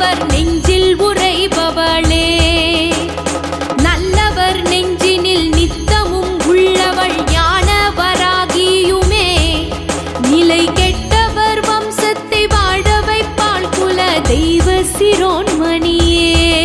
நல்லவர் நெஞ்சில் உரைபவளே நல்லவர் நெஞ்சினில் நித்தமும் உள்ளவள் ஞானவராகியுமே. நிலை கெட்டவர் வம்சத்தை வாழ வைப்பாள் குல தெய்வ சிரோன்மணியே.